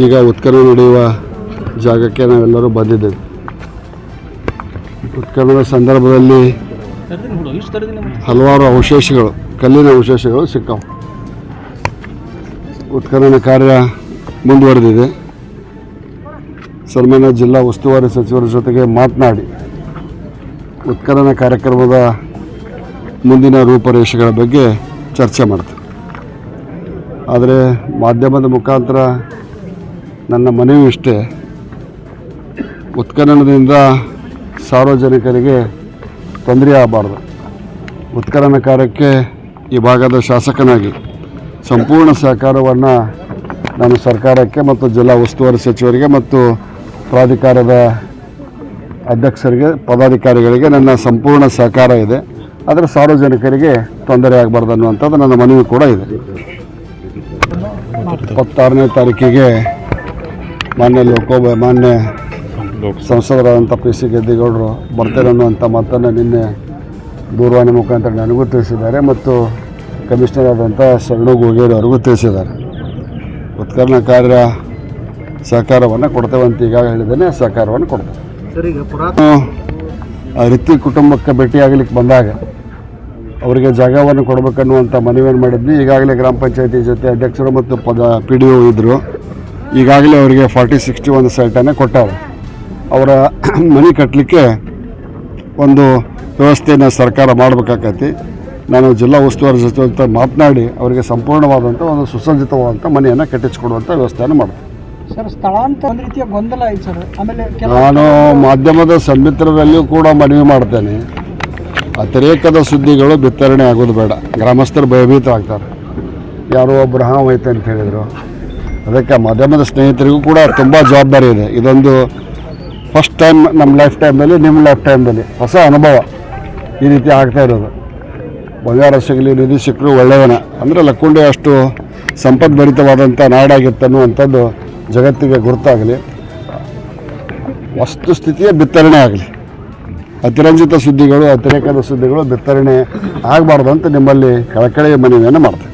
ಈಗ ಉತ್ಕರ್ಣ ನಡೆಯುವ ಜಾಗಕ್ಕೆ ನಾವೆಲ್ಲರೂ ಬಂದಿದ್ದೇವೆ. ಉತ್ಕರ್ಣದ ಸಂದರ್ಭದಲ್ಲಿ ಹಲವಾರು ಅವಶೇಷಗಳು, ಕಲ್ಲಿನ ಅವಶೇಷಗಳು ಸಿಕ್ಕವು. ಉತ್ಖನನ ಕಾರ್ಯ ಮುಂದುವರೆದಿದೆ. ಸನ್ಮಾನ್ಯ ಜಿಲ್ಲಾ ಉಸ್ತುವಾರಿ ಸಚಿವರ ಜೊತೆಗೆ ಮಾತನಾಡಿ ಉತ್ಖನನ ಕಾರ್ಯಕ್ರಮದ ಮುಂದಿನ ರೂಪರೇಷೆಗಳ ಬಗ್ಗೆ ಚರ್ಚೆ ಮಾಡ್ತೀವಿ. ಆದರೆ ಮಾಧ್ಯಮದ ಮುಖಾಂತರ ನನ್ನ ಮನವಿ ಇಷ್ಟೇ. ಉತ್ಖನನದಿಂದ ಸಾರ್ವಜನಿಕರಿಗೆ ತೊಂದರೆ ಆಗಬಾರ್ದು. ಉತ್ಖನನ ಕಾರ್ಯಕ್ಕೆ ಈ ಭಾಗದ ಶಾಸಕನಾಗಿ ಸಂಪೂರ್ಣ ಸಹಕಾರವನ್ನು ನಾನು ಸರ್ಕಾರಕ್ಕೆ ಮತ್ತು ಜಿಲ್ಲಾ ಉಸ್ತುವಾರಿ ಸಚಿವರಿಗೆ ಮತ್ತು ಪ್ರಾಧಿಕಾರದ ಅಧ್ಯಕ್ಷರಿಗೆ, ಪದಾಧಿಕಾರಿಗಳಿಗೆ ನನ್ನ ಸಂಪೂರ್ಣ ಸಹಕಾರ ಇದೆ. ಆದರೆ ಸಾರ್ವಜನಿಕರಿಗೆ ತೊಂದರೆ ಆಗಬಾರ್ದು ಅನ್ನುವಂಥದ್ದು ನನ್ನ ಮನವಿ ಕೂಡ ಇದೆ. ಇಪ್ಪತ್ತಾರನೇ ತಾರೀಕಿಗೆ ಮಾನ್ಯ ಲೋಕೋಬ ಮಾನ್ಯ ಸಂಸದರಾದಂಥ ಪಿ ಸಿ ಗೆದ್ದಿಗೌಡರು ಬರ್ತೇನೆ ಅನ್ನುವಂಥ ಮಾತನ್ನು ನಿನ್ನೆ ದೂರವಾಣಿ ಮುಖಾಂತರ ನನಗೂ ತಿಳಿಸಿದ್ದಾರೆ ಮತ್ತು ಕಮಿಷನರ್ ಆದಂಥ ಶರಣು ಗೋಗೇರಿ ಅವರಿಗೂ ತಿಳಿಸಿದ್ದಾರೆ. ಉತ್ಕರ್ಣ ಕಾರ್ಯ ಸಹಕಾರವನ್ನು ಕೊಡ್ತೇವೆ ಅಂತ ಈಗಾಗಲೇ ಹೇಳಿದ್ದೇನೆ ಸಹಕಾರವನ್ನು ಕೊಡ್ತೇವೆ. ಈಗ ರೀತಿ ಕುಟುಂಬಕ್ಕೆ ಭೇಟಿಯಾಗಲಿಕ್ಕೆ ಬಂದಾಗ ಅವರಿಗೆ ಜಾಗವನ್ನು ಕೊಡಬೇಕನ್ನುವಂಥ ಮನವಿಯನ್ನು ಮಾಡಿದ್ವಿ. ಈಗಾಗಲೇ ಗ್ರಾಮ ಪಂಚಾಯತಿ ಜೊತೆ ಅಧ್ಯಕ್ಷರು ಮತ್ತು ಪದ ಪಿ ಡಿ ಒ ಇದ್ದರು. ಈಗಾಗಲೇ ಅವರಿಗೆ ಫಾರ್ಟಿ ಸಿಕ್ಸ್ಟಿ ಒಂದು ಸೈಟನ್ನು ಕೊಟ್ಟಾರೆ. ಅವರ ಮನೆ ಕಟ್ಟಲಿಕ್ಕೆ ಒಂದು ವ್ಯವಸ್ಥೆಯನ್ನು ಸರ್ಕಾರ ಮಾಡಬೇಕಾಕೈತಿ. ನಾನು ಜಿಲ್ಲಾ ಉಸ್ತುವಾರಿ ಸಚಿವ ಜೊತೆ ಮಾತನಾಡಿ ಅವರಿಗೆ ಸಂಪೂರ್ಣವಾದಂಥ ಒಂದು ಸುಸಜ್ಜಿತವಾದಂಥ ಮನೆಯನ್ನು ಕಟ್ಟಿಸಿಕೊಡುವಂಥ ವ್ಯವಸ್ಥೆಯನ್ನು ಮಾಡ್ತೀನಿ. ಸರ್ ಸ್ಥಳಾಂತರ ಒಂದು ರೀತಿಯ ಗೊಂದಲ ಐತೆ ಸರ್. ಆಮೇಲೆ ನಾನು ಮಾಧ್ಯಮದ ಸನ್ಮಿತ್ರರಲ್ಲಿಯೂ ಕೂಡ ಮನವಿ ಮಾಡ್ತೇನೆ. ಅತಿರೇಕದ ಸುದ್ದಿಗಳು ಬಿತ್ತರಣೆ ಆಗೋದು ಬೇಡ. ಗ್ರಾಮಸ್ಥರು ಭಯಭೀತ ಆಗ್ತಾರೆ ಯಾರೋ ಒಬ್ಬರು ಹಾವು ಐತೆ ಅಂತ ಹೇಳಿದರು. ಅದಕ್ಕೆ ಮಾಧ್ಯಮದ ಸ್ನೇಹಿತರಿಗೂ ಕೂಡ ತುಂಬ ಜವಾಬ್ದಾರಿ ಇದೆ. ಇದೊಂದು ಫಸ್ಟ್ ಟೈಮ್ ನಮ್ಮ ಲೈಫ್ ಟೈಮಲ್ಲಿ ನಿಮ್ಮ ಲೈಫ್ ಟೈಮಲ್ಲಿ ಹೊಸ ಅನುಭವ ಈ ರೀತಿ ಆಗ್ತಾ ಇರೋದು. ಬಂಗಾರ ಸಿಗಲಿ, ನಿಧಿ ಸಿಕ್ಕರು ಒಳ್ಳೆಯವನ. ಅಂದರೆ ಲಕ್ಕುಂಡಿ ಅಷ್ಟು ಸಂಪದ್ಭರಿತವಾದಂಥ ನಾಡಾಗಿತ್ತು ಅನ್ನುವಂಥದ್ದು ಜಗತ್ತಿಗೆ ಗುರುತಾಗಲಿ. ವಸ್ತುಸ್ಥಿತಿಯ ಬಿತ್ತರಣೆ ಆಗಲಿ. ಅತಿರಂಜಿತ ಸುದ್ದಿಗಳು, ಅತಿರೇಕದ ಸುದ್ದಿಗಳು ಬಿತ್ತರಣೆ ಆಗಬಾರ್ದು ಅಂತ ನಿಮ್ಮಲ್ಲಿ ಕಳಕಳಿಯ ಮನವಿಯನ್ನು ಮಾಡ್ತೇನೆ.